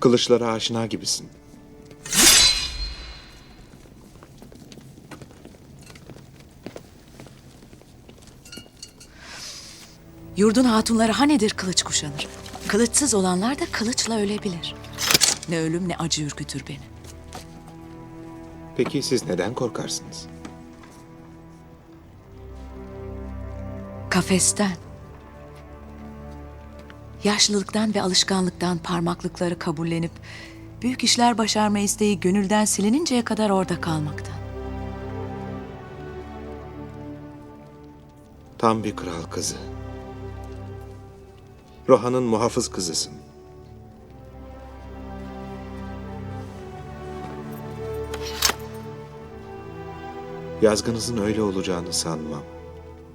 Kılıçlara aşina gibisin. Yurdun hatunları hanedir kılıç kuşanır. Kılıçsız olanlar da kılıçla ölebilir. Ne ölüm ne acı ürkütür beni. Peki siz neden korkarsınız? Kafesten. Yaşlılıktan ve alışkanlıktan parmaklıkları kabullenip büyük işler başarma isteği gönülden silininceye kadar orada kalmaktan. Tam bir kral kızı. Rohan'ın muhafız kızısın. Yazgınızın öyle olacağını sanmam.